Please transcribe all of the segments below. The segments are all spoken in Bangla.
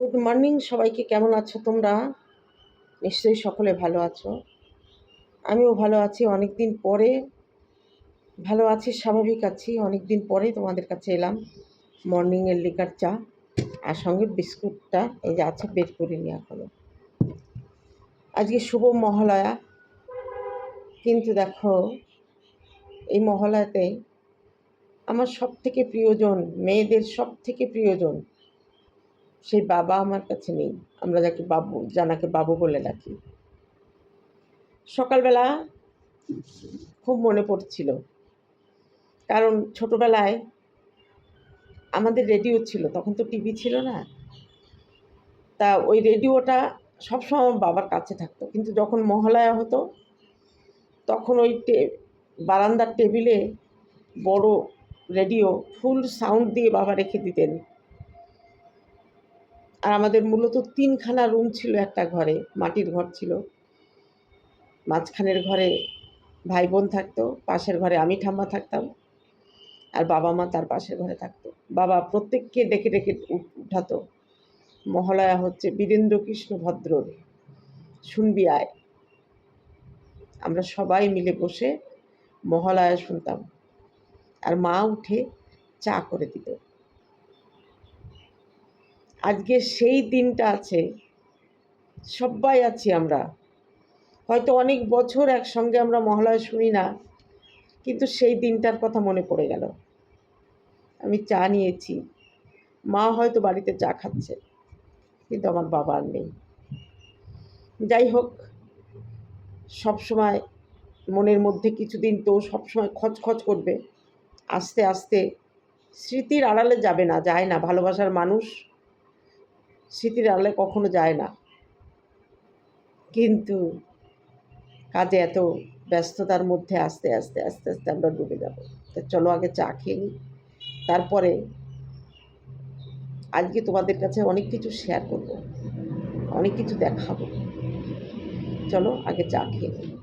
গুড মর্নিং সবাইকে কেমন আছো তোমরা? নিশ্চয়ই সকলে ভালো আছো। আমিও ভালো আছি অনেক দিন পরে। ভালো আছি, স্বাভাবিক আছি অনেক দিন পরে তোমাদের কাছে এলাম। মর্নিংয়ের লিকার চা আর সঙ্গে বিস্কুটটা, এই যে আছে, বের করিনি এখনও। আজকে শুভ মহালয়া। কিন্তু দেখো, এই মহালয়াতে আমার সব থেকে প্রিয়জন, মেয়েদের সব থেকে প্রিয়জন সেই বাবা আমার কাছে নেই। আমরা যাকে বাবু, জানাকে বাবু বলে ডাকি। সকালবেলা খুব মনে পড়ছিল। কারণ ছোটোবেলায় আমাদের রেডিও ছিল, তখন তো টিভি ছিল না। তা ওই রেডিওটা সবসময় আমার বাবার কাছে থাকতো। কিন্তু যখন মহালয়া হতো, তখন ওই বারান্দার টেবিলে বড় রেডিও, ফুল সাউন্ড দিয়ে বাবা রেখে দিতেন। আর আমাদের মূলত তিনখানা রুম ছিল, একটা ঘরে, মাটির ঘর ছিল। মাঝখানের ঘরে ভাই বোন থাকতো, পাশের ঘরে আমি ঠাম্মা থাকতাম আর বাবা মা তার পাশের ঘরে থাকতো। বাবা প্রত্যেককে ডেকে ডেকে উঠ- উঠাতো। মহালয়া হচ্ছে বীরেন্দ্র কৃষ্ণ ভদ্রর, শুনবি আয়। আমরা সবাই মিলে বসে মহালয়া শুনতাম। আর মা উঠে চা করে দিত। আজকে সেই দিনটা আছে। সবাই আছি আমরা। হয়তো অনেক বছর একসঙ্গে আমরা মহালয়া শুনি না, কিন্তু সেই দিনটার কথা মনে পড়ে গেল। আমি চা নিয়েছি। মা হয়তো বাড়িতে চা খাচ্ছে, কিন্তু আমার বাবা আর নেই। যাই হোক সব সময় মনের মধ্যে কিছুদিন তো সব সময় খচখচ করবে। আস্তে আস্তে স্মৃতির আড়ালে যাবে না, যায় না। ভালোবাসার মানুষ স্মৃতির আড়ালে কখনো যায় না। কিন্তু কাজে এত ব্যস্ততার মধ্যে আস্তে আস্তে আস্তে আস্তে আমরা ডুবে যাব। তা চলো আগে চা খেয়ে নিই। তারপরে আজকে তোমাদের কাছে অনেক কিছু শেয়ার করব। অনেক কিছু দেখাবো। চলো আগে চা খেয়ে নিই।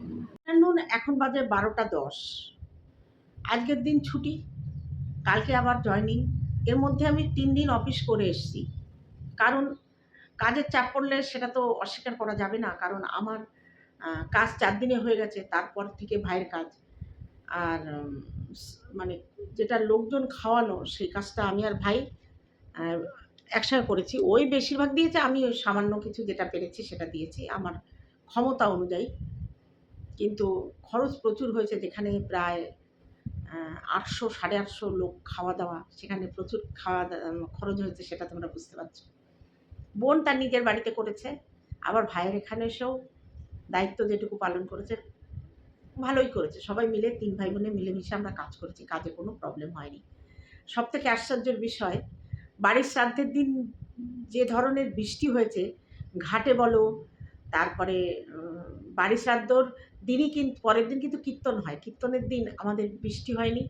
নুন, এখন বাজে বারোটা দশ। আজকের দিন ছুটি। কালকে আবার জয়নিং এর মধ্যে আমি তিন দিন অফিস করে এসেছি। কারণ কাজের চাপ পড়লে সেটা তো অস্বীকার করা যাবে না। কারণ আমার কাজ চার দিনে হয়ে গেছে, তারপর থেকে ভাইয়ের কাজ। আর মানে যেটা লোকজন খাওয়ানো সেই কাজটা আমি আর ভাই একসঙ্গে করেছি। ওই বেশিরভাগ দিয়েছে, আমি ওই সামান্য কিছু যেটা পেরেছি সেটা দিয়েছি। আমার ক্ষমতা অনুযায়ী। কিন্তু খরচ প্রচুর হয়েছে, যেখানে প্রায় আটশো, সাড়ে আটশো লোক খাওয়া দাওয়া, সেখানে প্রচুর খাওয়া খরচ হয়েছে, সেটা তোমরা বুঝতে পারছ। বোন তার নিজের বাড়িতে করেছে, আবার ভাইয়ের এখানে এসেও দায়িত্ব যেটুকু পালন করেছে, ভালোই করেছে। সবাই মিলে, তিন ভাই বোনে মিলেমিশে আমরা কাজ করেছি, কাজে কোনো প্রবলেম হয়নি। সব থেকে আশ্চর্যের বিষয়, বাড়ির শ্রাদ্ধের দিন যে ধরনের বৃষ্টি হয়েছে, ঘাটে বলো, তারপরে বাড়ি শ্রাদ্ধর দিনই কিন্তু পরের দিন কিন্তু কীর্তন হয়। কীর্তনের দিন আমাদের বৃষ্টি হয়নি।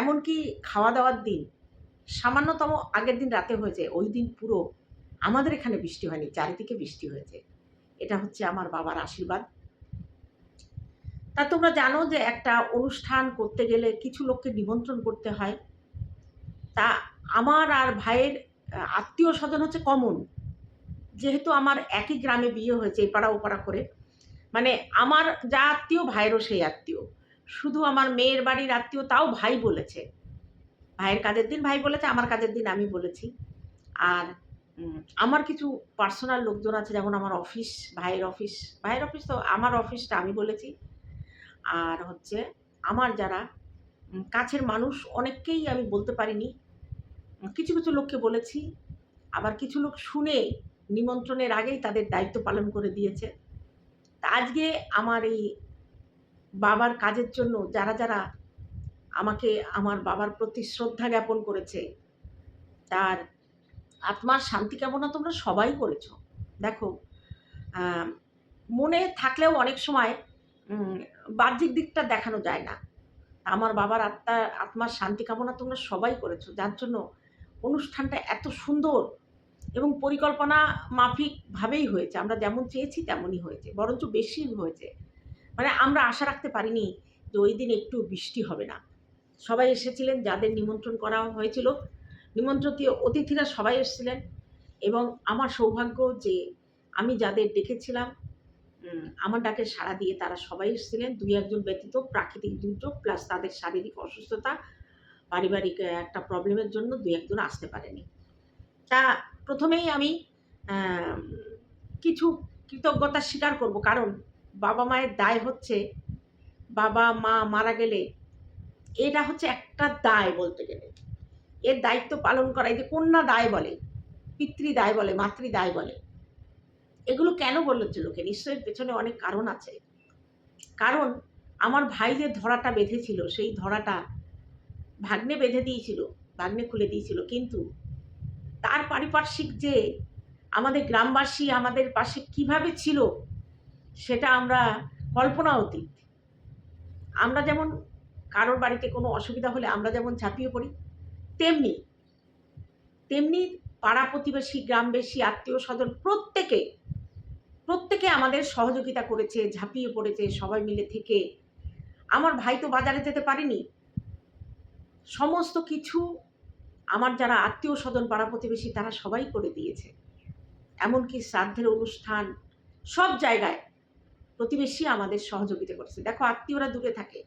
এমনকি খাওয়া দাওয়ার দিন, সামান্যতম আগের দিন রাতে হয়েছে, ওই দিন পুরো আমাদের এখানে বৃষ্টি হয়নি, চারিদিকে বৃষ্টি হয়েছে। এটা হচ্ছে আমার বাবার আশীর্বাদ। তা তোমরা জানো যে একটা অনুষ্ঠান করতে গেলে কিছু লোককে নিমন্ত্রণ করতে হয়। তা আমার আর ভাইয়ের আত্মীয় স্বজন হচ্ছে কমন। যেহেতু আমার একই গ্রামে বিয়ে হয়েছে এই পাড়া ও পাড়া করে। মানে আমার যা আত্মীয়, ভাইয়েরও সেই আত্মীয়। শুধু আমার মেয়ের বাড়ির আত্মীয় তাও ভাই বলেছে। ভাইয়ের কাজের দিন ভাই বলেছে, আমার কাজের দিন আমি বলেছি। আর আমার কিছু পার্সোনাল লোকজন আছে, যেমন আমার অফিস ভাইয়ের অফিস ভাইয়ের অফিস তো আমার অফিসটা আমি বলেছি। আর হচ্ছে আমার যারা কাছের মানুষ, অনেককেই আমি বলতে পারিনি। কিছু কিছু লোককে বলেছি। আবার কিছু লোক শুনে নিমন্ত্রণের আগেই তাদের দায়িত্ব পালন করে দিয়েছে। তা আজকে আমার এই বাবার কাজের জন্য যারা যারা আমাকে, আমার বাবার প্রতি শ্রদ্ধা জ্ঞাপন করেছে, তার আত্মার শান্তি কামনা তোমরা সবাই করেছ। দেখো মনে থাকলেও অনেক সময় বাহ্যিক দিকটা দেখানো যায় না। আমার বাবার আত্মা, আত্মার শান্তি কামনা তোমরা সবাই করেছ, যার জন্য অনুষ্ঠানটা এত সুন্দর এবং পরিকল্পনা মাফিকভাবেই হয়েছে। আমরা যেমন চেয়েছি তেমনই হয়েছে, বরঞ্চ বেশি হয়েছে। মানে আমরা আশা রাখতে পারিনি যে ওই দিন একটু বৃষ্টি হবে না। সবাই এসেছিলেন, যাদের নিমন্ত্রণ করা হয়েছিল নিমন্ত্রিত অতিথিরা সবাই এসেছিলেন এবং আমার সৌভাগ্য যে আমি যাদের ডেকেছিলাম আমার ডাকে সাড়া দিয়ে তারা সবাই এসেছিলেন। দুই একজন ব্যতীত প্রাকৃতিক দুর্যোগ প্লাস তাদের শারীরিক অসুস্থতা, পারিবারিক একটা প্রবলেমের জন্য দুই একজন আসতে পারেনি। তা প্রথমেই আমি কিছু কৃতজ্ঞতা স্বীকার করব। কারণ বাবা মায়ের দায় হচ্ছে, বাবা মা মারা গেলে, এটা হচ্ছে একটা দায় বলতে গেলে। এর দায়িত্ব পালন করা এই যে কন্যা দায় বলে, পিতৃ দায় বলে, মাতৃ দায় বলে। এগুলো কেন বলেছে লোকে? নিশ্চয়ই পেছনে অনেক কারণ আছে। কারণ আমার ভাই যে ধরাটা বেঁধেছিল, সেই ধরাটা ভাগ্নে বেঁধে দিয়েছিল, ভাগ্নে খুলে দিয়েছিল। কিন্তু তার পারিপার্শ্বিক যে আমাদের গ্রামবাসী আমাদের পাশে কীভাবে ছিল, সেটা আমরা কল্পনা অতীত। আমরা যেমন কারোর বাড়িতে কোনো অসুবিধা হলে আমরা যেমন ঝাঁপিয়ে পড়ি তেমনি তেমনি পাড়া প্রতিবেশী, গ্রামবাসী, আত্মীয় স্বজন প্রত্যেকে প্রত্যেকে আমাদের সহযোগিতা করেছে, ঝাঁপিয়ে পড়েছে সবাই মিলে থেকে। আমার ভাই তো বাজারে যেতে পারেনি। সমস্ত কিছু আমার যারা আত্মীয় স্বজন, পাড়া প্রতিবেশী, তারা সবাই করে দিয়েছে। এমনকি শ্রাদ্ধের অনুষ্ঠান, সব জায়গায় প্রতিবেশী আমাদের সহযোগিতা করেছে। দেখো, আত্মীয়রা দূরে থাকে,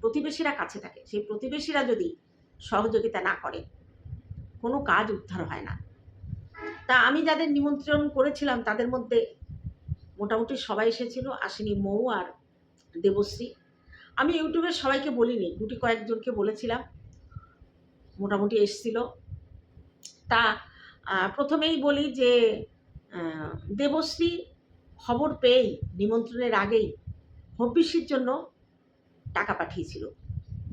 প্রতিবেশীরা কাছে থাকে। সেই প্রতিবেশীরা যদি সহযোগিতা না করে। কোনো কাজ উদ্ধার হয় না। তা আমি যাদের নিমন্ত্রণ করেছিলাম, তাদের মধ্যে মোটামুটি সবাই এসেছিল, আসেনি মৌ আর দেবশ্রী। আমি ইউটিউবের সবাইকে বলিনি গুটি কয়েকজনকে বলেছিলাম। মোটামুটি এসছিল। তা প্রথমেই বলি যে দেবশ্রী খবর পেয়েই, নিমন্ত্রণের আগেই, হব্বিসির জন্য টাকা পাঠিয়েছিল।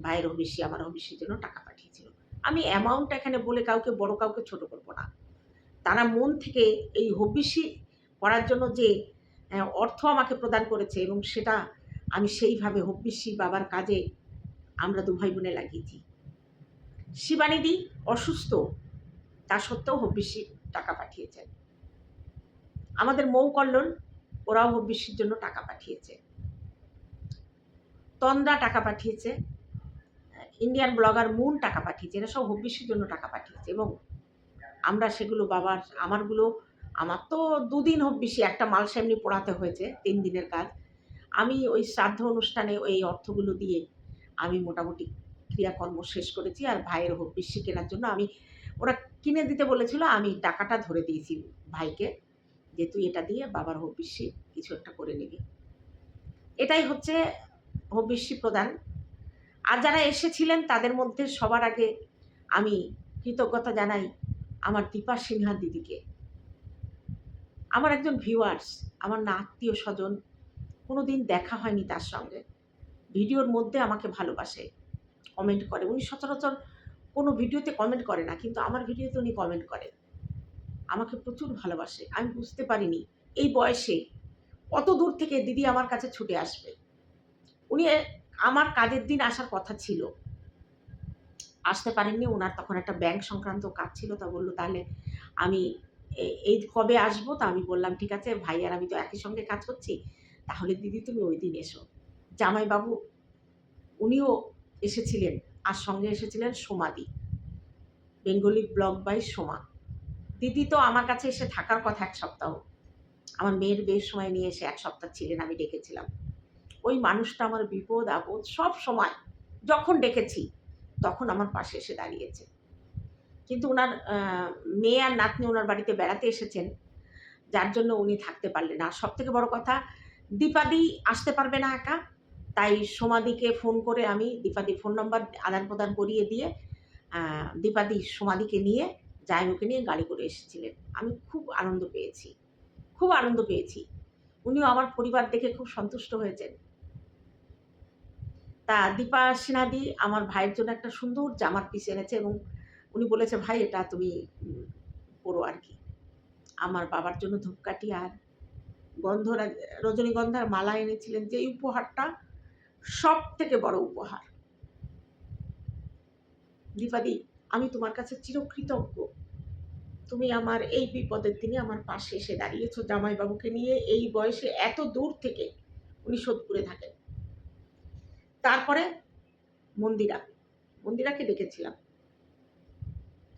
ভাইয়ের হবিষ্যি আমার হবিষ্যির জন্য টাকা পাঠিয়েছিল। আমি অ্যামাউন্ট এখানে বলে কাউকে, বড় কাউকে ছোট করব না। তারা মন থেকে এই হবিষ্যি করার জন্য যে অর্থ আমাকে প্রদান করেছে এবং সেটা আমি সেইভাবে হব্বিষ্যি বাবার কাজে আমরা দু ভাই বোনে লাগিয়েছি। শিবানিদি অসুস্থ, তা সত্ত্বেও হব্বিষ্যি টাকা পাঠিয়েছেন আমাদের মৌ কল্লোল, ওরাও হব্বিষ্যির জন্য টাকা পাঠিয়েছে। তন্দ্রা টাকা পাঠিয়েছে। ইন্ডিয়ান ব্লগার মুন টাকা পাঠিয়েছে, এরা সব হব্বিষ্যির জন্য টাকা পাঠিয়েছে এবং আমরা সেগুলো বাবার, আমারগুলো, আমার তো দুদিন হব্বিষি একটা মাল সেমনি পড়াতে হয়েছে, তিন দিনের কাজ। আমি ওই শ্রাদ্ধ অনুষ্ঠানে ওই অর্থগুলো দিয়ে আমি মোটামুটি ক্রিয়াকর্ম শেষ করেছি আর ভাইয়ের হব্বিষ্যি কেনার জন্য আমি, ওরা কিনে দিতে বলেছিল, আমি টাকাটা ধরে দিয়েছি ভাইকে যে তুই এটা দিয়ে বাবার হব্বিষ্যি কিছু একটা করে নিবি। এটাই হচ্ছে হব্বিষ্যি প্রদান আর যারা এসেছিলেন, তাদের মধ্যে সবার আগে আমি কৃতজ্ঞতা জানাই আমার দীপা সিনহা দিদিকে। আমার একজন ভিউয়ার্স আমার না আত্মীয় স্বজন কোনো দিন দেখা হয়নি তার সঙ্গে। ভিডিওর মধ্যে আমাকে ভালোবাসে কমেন্ট করে। উনি সচরাচর কোনো ভিডিওতে কমেন্ট করে না, কিন্তু আমার ভিডিওতে উনি কমেন্ট করে। আমাকে প্রচুর ভালোবাসে। আমি বুঝতে পারিনি এই বয়সে কত দূর থেকে দিদি আমার কাছে ছুটে আসবে। উনি আমার কাজের দিন আসার কথা ছিল। আসতে পারেননি ওনার তখন একটা ব্যাংক সংক্রান্ত কাজ ছিল, তা বলল, তাহলে আমি এই কবে আসব? তা আমি বললাম, ঠিক আছে, ভাই আর আমি তো একই সঙ্গে কাজ করছি। তাহলে দিদি তুমি ওই দিন এসো। জামাইবাবু, উনিও এসেছিলেন, আর সঙ্গে এসেছিলেন সোমাদি, বেঙ্গলি ব্লগ বাই সোমা। দিদি তো আমার কাছে এসে থাকার কথা এক সপ্তাহ। আমার মেয়ের বিয়ের সময় নিয়ে এসে এক সপ্তাহ ছিলেন, আমি ডেকেছিলাম। ওই মানুষটা আমার বিপদ, আপদ সব সময় যখন ডেকেছি, তখন আমার পাশে এসে দাঁড়িয়েছে। কিন্তু ওনার মেয়ে আর নাতনি ওনার বাড়িতে বেড়াতে এসেছেন, যার জন্য উনি থাকতে পারলেন আর সব থেকে বড় কথা, দীপাদি আসতে পারবে না একা, তাই সোমাদিকে ফোন করে আমি দীপাদি ফোন নম্বর আদান প্রদান করিয়ে দিয়ে দীপাদি সোমাদিকে নিয়ে জায়মুকে নিয়ে গাড়ি করে এসেছিলেন। আমি খুব আনন্দ পেয়েছি, খুব আনন্দ পেয়েছি। উনিও আমার পরিবার দেখে খুব সন্তুষ্ট হয়েছেন। তা দীপা সিনহাদি আমার ভাইয়ের জন্য একটা সুন্দর জামার পিস এনেছে এবং উনি বলেছে, ভাই, এটা তুমি পরো আর কি। আমার বাবার জন্য ধূপকাঠি আর গন্ধ রজনীগন্ধার মালা এনেছিলেন যে উপহারটা সব থেকে বড় উপহার। দীপাদি আমি তোমার কাছে চিরকৃতজ্ঞ। তুমি আমার এই বিপদের দিনে আমার পাশে এসে দাঁড়িয়েছো জামাইবাবুকে নিয়ে। এই বয়সে এত দূর থেকে উনি সোদপুরে থাকেন। তারপরে মন্দিরা, মন্দিরাকে ডেকেছিলাম।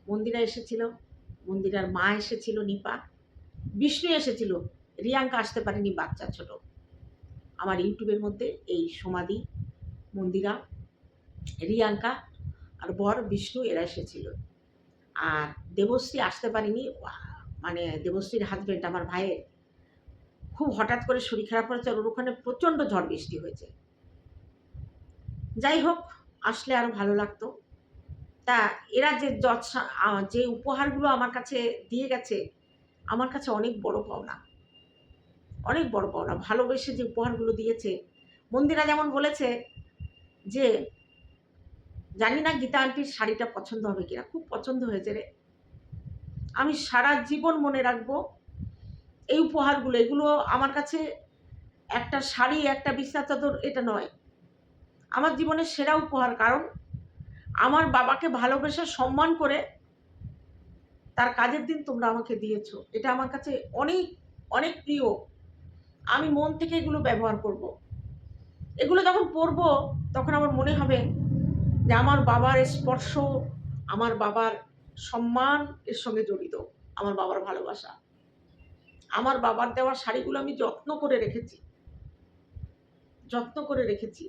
মন্দিরা এসেছিল, মন্দিরার মা এসেছিল, নিপা। বিষ্ণু এসেছিল, রিয়াঙ্কা আসতে পারেনি, বাচ্চা ছোট। আমার ইউটিউবের মধ্যে এই সমাধি, মন্দিরা, রিয়াঙ্কা আর বর বিষ্ণু এরা এসেছিল। আর দেবশ্রী আসতে পারেনি মানে দেবশ্রীর হাজবেন্ড আমার ভাইয়ের। খুব হঠাৎ করে শরীর খারাপ হয়েছে আর ওর ওখানে প্রচণ্ড ঝড় বৃষ্টি হয়েছে। যাই হোক, আসলে আরও ভালো লাগতো। তা এরা যে যে উপহারগুলো আমার কাছে দিয়ে গেছে, আমার কাছে অনেক বড় পাওনা। অনেক বড় পাওনা। ভালোবেসে যে উপহারগুলো দিয়েছে। মন্দিরা যেমন বলেছে যে, জানি না গীতা আন্টির শাড়িটা পছন্দ হবে কিনা। খুব পছন্দ হয়েছে রে। আমি সারা জীবন মনে রাখব, এই উপহারগুলো। এগুলো আমার কাছে একটা শাড়ি, একটা বিছনা চাদর, এটা নয়। আমার জীবনের সেরা উপহার, কারণ আমার বাবাকে ভালোবেসে সম্মান করে তার কাজের দিন তোমরা আমাকে দিয়েছ। এটা আমার কাছে অনেক অনেক প্রিয়। আমি মন থেকে এগুলো ব্যবহার করব। এগুলো যখন পরবো তখন আমার মনে হবে যে আমার বাবার স্পর্শ, আমার বাবার সম্মান এর সঙ্গে জড়িত, আমার বাবার ভালোবাসা। আমার বাবার দেওয়া শাড়িগুলো আমি যত্ন করে রেখেছি। যত্ন করে রেখেছি।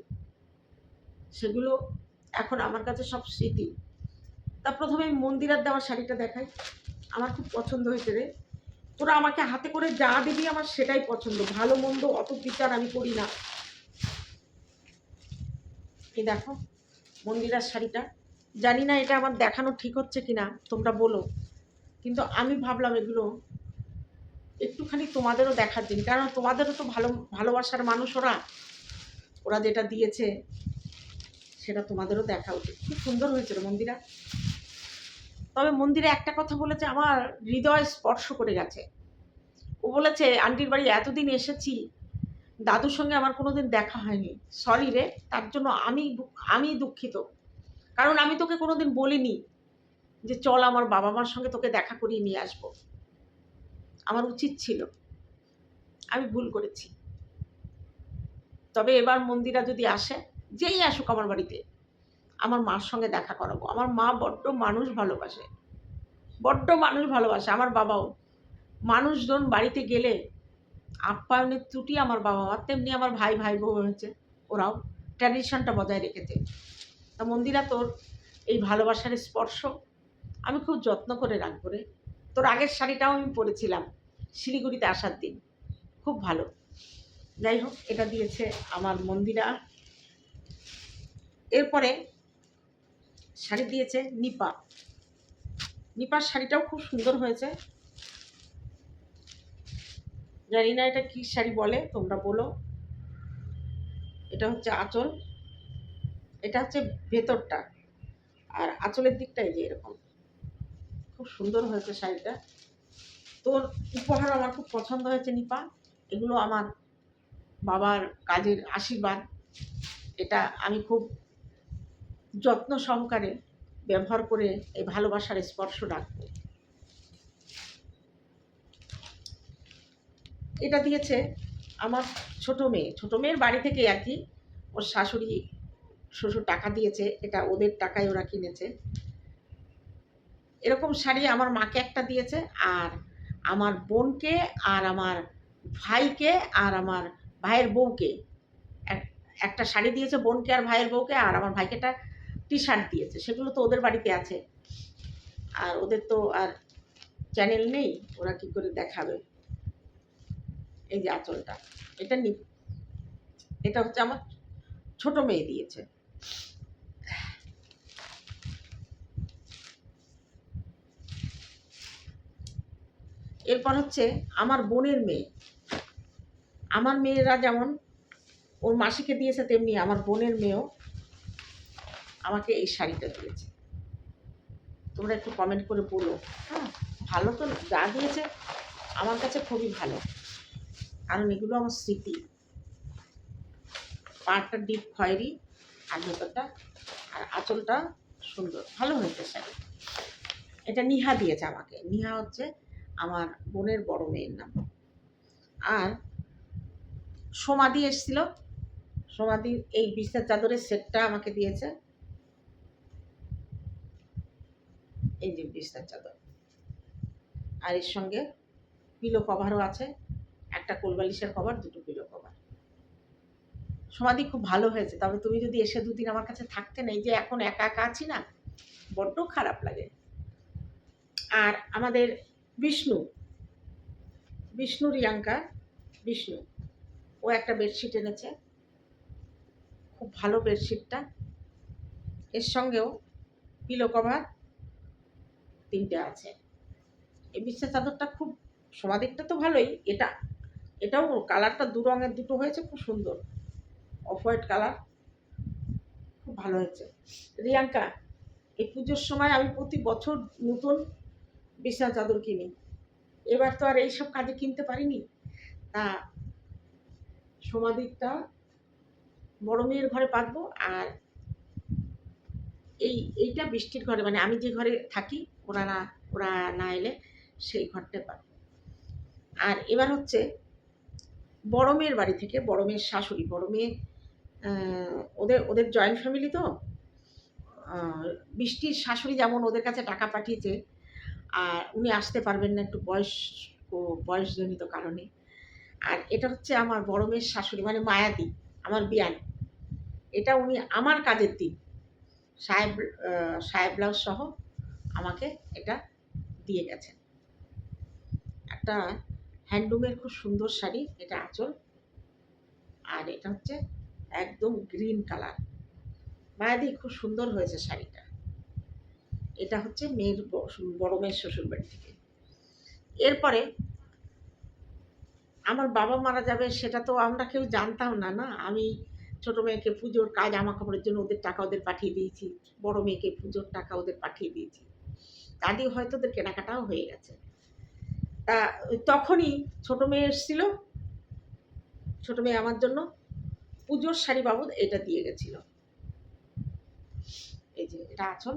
সেগুলো এখন আমার কাছে সব স্মৃতি। তা প্রথমে মন্দিরার দেওয়া শাড়িটা দেখাই। আমার খুব পছন্দ হয়েছে রে। তোরা আমাকে হাতে করে যা দিবি আমার সেটাই পছন্দ। ভালো, মন্দ অত বিচার আমি করি না। এই দেখো, মন্দিরার শাড়িটা। জানি না এটা আমার দেখানো ঠিক হচ্ছে কিনা, তোমরা বলো। কিন্তু আমি ভাবলাম এগুলো একটুখানি তোমাদেরও দেখার দিন কারণ তোমাদেরও তো ভালো, ভালোবাসার মানুষ ওরা। ওরা যেটা দিয়েছে সেটা তোমাদেরও দেখা উচিত। খুব সুন্দর হয়েছিল মন্দিরা। তবে মন্দিরে একটা কথা বলেছে, আমার হৃদয় স্পর্শ করে গেছে। ও বলেছে, আন্টির বাড়ি এতদিন এসেছি, দাদুর সঙ্গে আমার কোনোদিন দেখা হয়নি। সরি রে, তার জন্য আমি আমি দুঃখিত। কারণ আমি তোকে কোনোদিন বলিনি যে চল আমার বাবা মার সঙ্গে তোকে দেখা করিয়ে নিয়ে আসব। আমার উচিত ছিল। আমি ভুল করেছি। তবে এবার মন্দিরা যদি আসে যেই আসুক আমার বাড়িতে, আমার মার সঙ্গে দেখা করাবো। আমার মা বড্ড মানুষ ভালোবাসে, বড্ড মানুষ ভালোবাসে আমার বাবাও। মানুষজন বাড়িতে গেলে আপ্যায়নের ত্রুটি আমার বাবা মার তেমনি আমার ভাই ভাই বউ হয়েছে, ওরাও ট্র্যাডিশনটা বজায় রেখেছে। তা মন্দিরা তোর এই ভালোবাসার স্পর্শ আমি খুব যত্ন করে রাখব রে। তোর আগের শাড়িটাও আমি পরেছিলাম শিলিগুড়িতে আসার দিন। খুব ভালো। যাই হোক, এটা দিয়েছে আমার মন্দিরা। এরপরে শাড়ি দিয়েছে নিপা। নিপার শাড়িটাও খুব সুন্দর হয়েছে। জানি না এটা কী শাড়ি বলে, তোমরা বলো। এটা হচ্ছে আঁচল। এটা হচ্ছে ভেতরটা। আর আঁচলের দিকটাই যে এরকম। খুব সুন্দর হয়েছে শাড়িটা। তোর উপহার আমার খুব পছন্দ হয়েছে নিপা। এগুলো আমার বাবার কাজের আশীর্বাদ। এটা আমি খুব যত্ন সহকারে ব্যবহার করে এই ভালোবাসার স্পর্শ রাখব। এটা দিয়েছে আমার ছোট মেয়ে। ছোট মেয়ের বাড়ি থেকে কি ওর শাশুড়ি শ্বশুর টাকা দিয়েছে। এটা ওদের টাকায় ওরা কিনেছে। এরকম শাড়ি আমার মাকে একটা দিয়েছে আর আমার বোনকে আর আমার ভাইকে আর আমার ভাইয়ের বউকে। এক- একটা শাড়ি দিয়েছে বোনকে আর ভাইয়ের বউকে আর আমার ভাইকে একটা টি শার্ট দিয়েছে, সেগুলো তো ওদের বাড়িতে আছে। আর ওদের তো আর চ্যানেল নেই, ওরা কি করে দেখাবে? এই যে আঁচলটা, এটা নি, এটা হচ্ছে আমার ছোট মেয়ে দিয়েছে। এরপর হচ্ছে আমার বোনের মেয়ে। আমার মেয়েরা যেমন, ওর মাসিকে দিয়েছে তেমনি আমার বোনের মেয়েও আমাকে এই শাড়িটা দিয়েছে। তোমরা একটু কমেন্ট করে বলো। হ্যাঁ ভালো তো যা দিয়েছে, আমার কাছে খুবই ভালো। কারণ এগুলো আমার স্মৃতি। পাড়টা ডিপ খয়েরি, আর ভেতরটা, আর আঁচলটা সুন্দর। ভালো হয়েছে শাড়ি। এটা নিহা দিয়েছে আমাকে। নিহা হচ্ছে আমার বোনের বড় মেয়ের নাম। আর সমাধি এসেছিল। সমাধি এই বিছনার চাদরের সেটটা আমাকে দিয়েছে। এই যে বিছনার চাদর। আর এর সঙ্গে পিলো কভারও আছে। একটা কোলবালিশের কভার দুটো পিলো কভার সমাধি খুব ভালো হয়েছে। তবে তুমি যদি এসে দুদিন আমার কাছে থাকতে নেই যে এখন একা একা আছি না, বড্ড খারাপ লাগে। আর আমাদের বিষ্ণু বিষ্ণু রিয়াঙ্কা, বিষ্ণু, ও একটা বেডশিট এনেছে। খুব ভালো বেডশিটটা এর সঙ্গেও পিলো কভার তিনটে আছে। এই বিছনা চাদরটা খুব, সমাধিকটা তো ভালোই, এটা, এটাও কালারটা দু রঙের, দুটো হয়েছে, খুব সুন্দর। অফ হোয়াইট কালার, খুব ভালো হয়েছে। রিয়াঙ্কা এই পুজোর সময় আমি প্রতি বছর নতুন বিছনা চাদর কিনি। এবার তো আর এইসব কাজে কিনতে পারিনি। তা সমাধিকটা বড় মেয়ের ঘরে পাতবো আর এই, এইটা বৃষ্টির ঘরে মানে আমি যে ঘরে থাকি ওরা না ওরা না এলে সেই ঘরটা পাবো। আর এবার হচ্ছে বড় মেয়ের বাড়ি থেকে, বড় মেয়ের শাশুড়ি, বড় মেয়ে ওদের ওদের জয়েন্ট ফ্যামিলি তো বৃষ্টির শাশুড়ি যেমন ওদের কাছে টাকা পাঠিয়েছে, আর উনি আসতে পারবেন না একটু বয়স বয়সজনিত কারণে। আর এটা হচ্ছে আমার বড় মেয়ের শাশুড়ি মানে মায়াদি, আমার বিয়ান। এটা উনি আমার কাজের দিন। সাহেব সাহেব ব্লাউজ সহ আমাকে এটা দিয়ে গেছেন একটা হ্যান্ডলুমের খুব সুন্দর শাড়ি, এটা আঁচল। আর এটা হচ্ছে একদম গ্রিন কালার। মায়াদি, খুব সুন্দর হয়েছে শাড়িটা। এটা হচ্ছে মেয়ের বড় মেয়ের শ্বশুর বাড়ি থেকে। এরপরে আমার বাবা মারা যাবে, সেটা তো আমরা কেউ জানতাম না না? আমি ছোট মেয়েকে পুজোর কাজ, জামা কাপড়ের জন্য ওদের টাকা ওদের পাঠিয়ে দিয়েছি। বড় মেয়েকে পুজোর টাকা ওদের পাঠিয়ে দিয়েছি। দাদি হয়তো ওদের কেনাকাটাও হয়ে গেছে। তা তখনই ছোট মেয়ে এসেছিল। ছোট মেয়ে আমার জন্য পুজোর শাড়ি বাবদ এটা দিয়ে গেছিল। এই যে এটা আচল,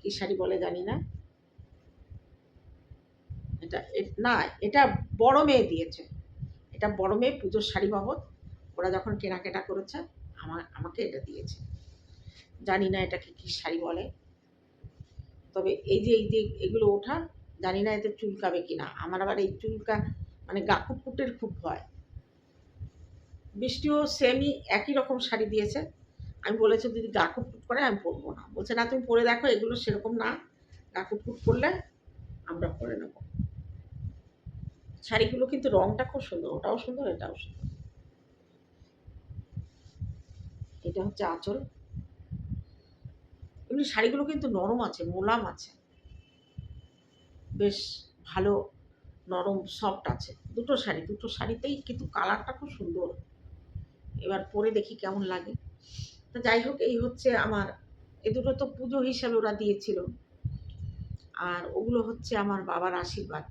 কি শাড়ি বলে জানি না। এটা না, এটা বড় মেয়ে দিয়েছে। এটা বড় মেয়ে পুজোর শাড়ি বাবদ, ওরা যখন কেনাকাটা করেছে, আমার, আমাকে এটা দিয়েছে। জানি না এটাকে কি শাড়ি বলে। তবে এই যে এই যে এগুলো ওঠা জানি না এতে চুলকাবে কিনা। আমার আবার এই চুলকা মানে গা কুটকুটের খুব ভয়। বৃষ্টিও সেমই একই রকম শাড়ি দিয়েছে। আমি বলেছি, যদি গা কুটকুট করে, আমি পরবো না। বলছে, না, তুমি পরে দেখো, এগুলো সেরকম না। গা কুটকুট করলে আমরা পরে নেব। শাড়িগুলো কিন্তু রংটা খুব সুন্দর, ওটাও সুন্দর, এটাও সুন্দর। এটা হচ্ছে আঁচল। এমনি শাড়িগুলো কিন্তু নরম আছে, মোলাম আছে। বেশ ভালো নরম সফট আছে। দুটো শাড়ি, দুটো শাড়িতেই কিন্তু কালারটা খুব সুন্দর। এবার পরে দেখি কেমন লাগে। তো যাই হোক, এই হচ্ছে আমার, এ দুটো তো পুজো হিসাবে ওরা দিয়েছিল। আর ওগুলো হচ্ছে আমার বাবার আশীর্বাদ।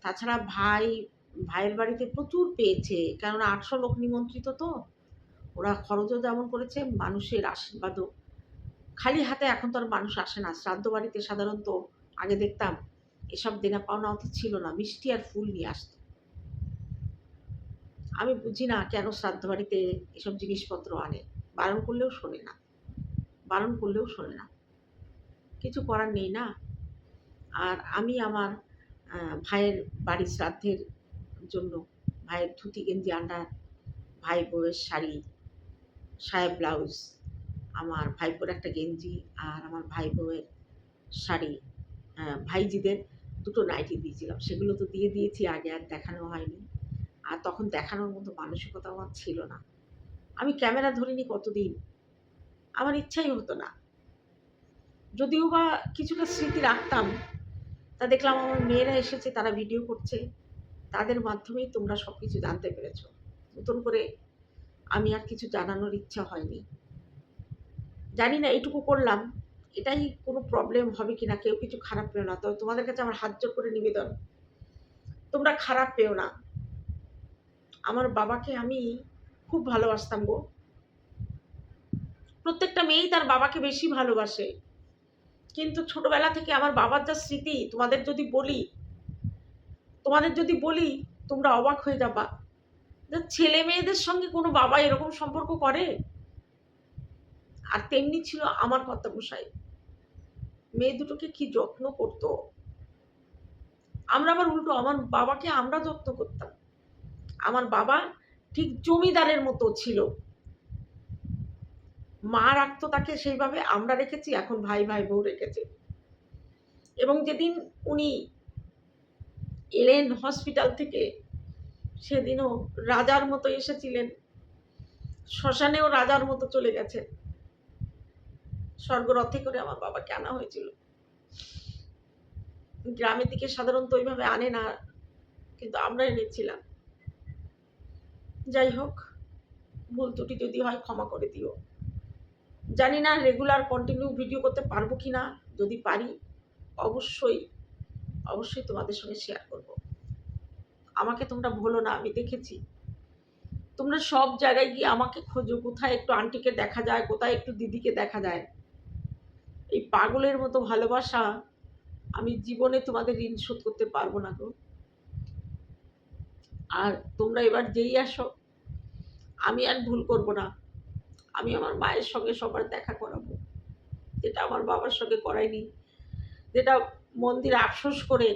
তাছাড়া ভাই, ভাইয়ের বাড়িতে প্রচুর পেয়েছে, কেননা আটশো লোক নিমন্ত্রিত তো। ওরা খরচও যেমন করেছে, মানুষের আশীর্বাদও। খালি হাতে এখন তো আর মানুষ আসে না। শ্রাদ্ধ বাড়িতে সাধারণত আগে দেখতাম, এসব দেনা পাওনা অত ছিল না, মিষ্টি আর ফুল নিয়ে আসতো। আমি বুঝি না কেন শ্রাদ্ধ বাড়িতে এসব জিনিসপত্র আনে। বারণ করলেও শোনে না। বারণ করলেও শোনে না। কিছু করার নেই না। আর আমি আমার ভাইয়ের বাড়ি শ্রাদ্ধের জন্য, ভাইয়ের ধুতি গেঞ্জি আন্ডার ভাই বউয়ের শাড়ি সাহেব ব্লাউজ আমার ভাইপোর একটা গেঞ্জি আর আমার ভাই বউয়ের শাড়ি আহ, ভাইজিদের দুটো নাইটি দিয়েছিলাম। সেগুলো তো দিয়ে দিয়েছি আগে আর দেখানো হয়নি। আর তখন দেখানোর মতো মানসিকতা আমার ছিল না। আমি ক্যামেরা ধরিনি কতদিন? আমার ইচ্ছাই হতো না। যদিও বা কিছুটা স্মৃতি রাখতাম তা দেখলাম আমার মেয়েরা এসেছে তারা ভিডিও করছে। তাদের মাধ্যমেই তোমরা সব কিছু জানতে পেরেছ। নতুন করে আমি আর কিছু জানানোর ইচ্ছা হয়নি। জানি না এইটুকু করলাম, এটাই কোনো প্রবলেম হবে কি না কেউ কিছু খারাপ পেও না। তবে তোমাদের কাছে আমার হাত জোর করে নিবেদন, তোমরা খারাপ পেও না। আমার বাবাকে আমি খুব ভালোবাসতাম গো। প্রত্যেকটা মেয়েই তার বাবাকে বেশি ভালোবাসে। কিন্তু ছোটবেলা থেকে আমার বাবার যা স্মৃতি, তোমাদের যদি বলি, তোমাদের যদি বলি, তোমরা অবাক হয়ে যাবা। যে ছেলে মেয়েদের সঙ্গে কোনো বাবা এরকম সম্পর্ক করে? আর তেমনি ছিল আমার কর্তামশাই। মেয়ে দুটোকে কি যত্ন করতো? আমরা আবার উল্টো, আমার বাবাকে আমরা যত্ন করতাম। আমার বাবা ঠিক জমিদারের মতো ছিল। মা রাখতো তাকে সেইভাবে, আমরা রেখেছি, এখন ভাই ভাই বউ রেখেছে। এবং যেদিন উনি এলেন হসপিটাল থেকে, সেদিনও রাজার মতো এসেছিলেন। শ্মশানেও রাজার মতো চলে গেছে স্বর্গরথে করে আমার বাবাকে আনা হয়েছিল। গ্রামের দিকে সাধারণত ওইভাবে আনে না, কিন্তু আমরা এনেছিলাম। যাই হোক, ভুল ত্রুটি যদি হয় ক্ষমা করে দিও। জানি না রেগুলার কন্টিনিউ ভিডিও করতে পারব কি না, যদি পারি, অবশ্যই অবশ্যই তোমাদের সঙ্গে শেয়ার করব। আমাকে তোমরা ভুলো না, আমি দেখেছি। তোমরা সব জায়গায় গিয়ে আমাকে খোঁজো, কোথায় একটু আন্টিকে দেখা যায়, কোথায় একটু দিদিকে দেখা যায়। এই পাগলের মতো ভালোবাসা আমি জীবনে তোমাদের ঋণ শোধ করতে পারব না গো। আর তোমরা এবার যেই আসো, আমি আর ভুল করব না। আমি আমার মায়ের সঙ্গে সবার দেখা করাবো। যেটা আমার বাবার সঙ্গে করাইনি, যেটা মন্দির আফসোস করে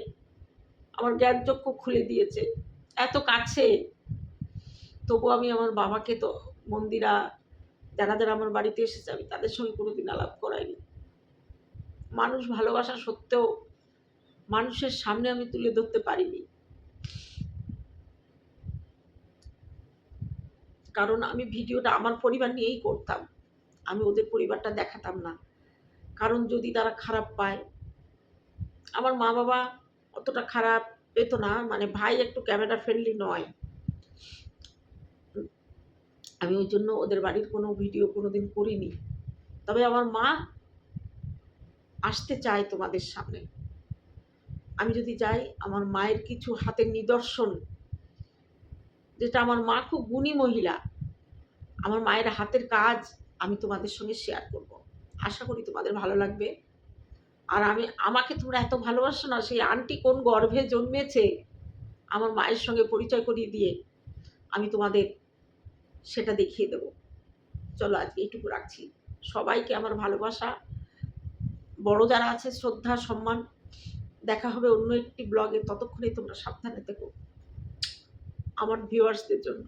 আমার জ্ঞানচক্ষু খুলে দিয়েছে। এত কাছে, তবু আমি আমার বাবাকে তো মন্দিরা, যারা যারা আমার বাড়িতে এসেছে, আমি তাদের সঙ্গে কোনোদিন আলাপ করাইনি। মানুষ ভালোবাসা সত্ত্বেও মানুষের সামনে আমি তুলে ধরতে পারিনি। কারণ আমি ভিডিওটা আমার পরিবার নিয়েই করতাম। আমি ওদের পরিবারটা দেখাতাম না। কারণ যদি তারা খারাপ পায়, আমার মা বাবা অতটা খারাপ পেত না। মানে ভাই একটু ক্যামেরা ফ্রেন্ডলি নয়। আমি ওই জন্য ওদের বাড়ির কোনো ভিডিও কোনো দিন করিনি। তবে আমার মা আসতে চায় তোমাদের সামনে। আমি যদি যাই, আমার মায়ের কিছু হাতের নিদর্শন, যেটা আমার মা খুব গুণী মহিলা, আমার মায়ের হাতের কাজ আমি তোমাদের সঙ্গে শেয়ার করব। আশা করি তোমাদের ভালো লাগবে। আর আমি, আমাকে তোমরা এত ভালোবাসো না, সেই আন্টি কোন গর্ভে জন্মেছে, আমার মায়ের সঙ্গে পরিচয় করিয়ে দিয়ে আমি তোমাদের সেটা দেখিয়ে দেব। চলো আজকে এইটুকু রাখছি। সবাইকে আমার ভালোবাসা বড় যারা আছে, শ্রদ্ধা, সম্মান, দেখা হবে অন্য একটি ব্লগে। ততক্ষণে তোমরা সাবধানে থেকো। আমার ভিউয়ার্সদের জন্য।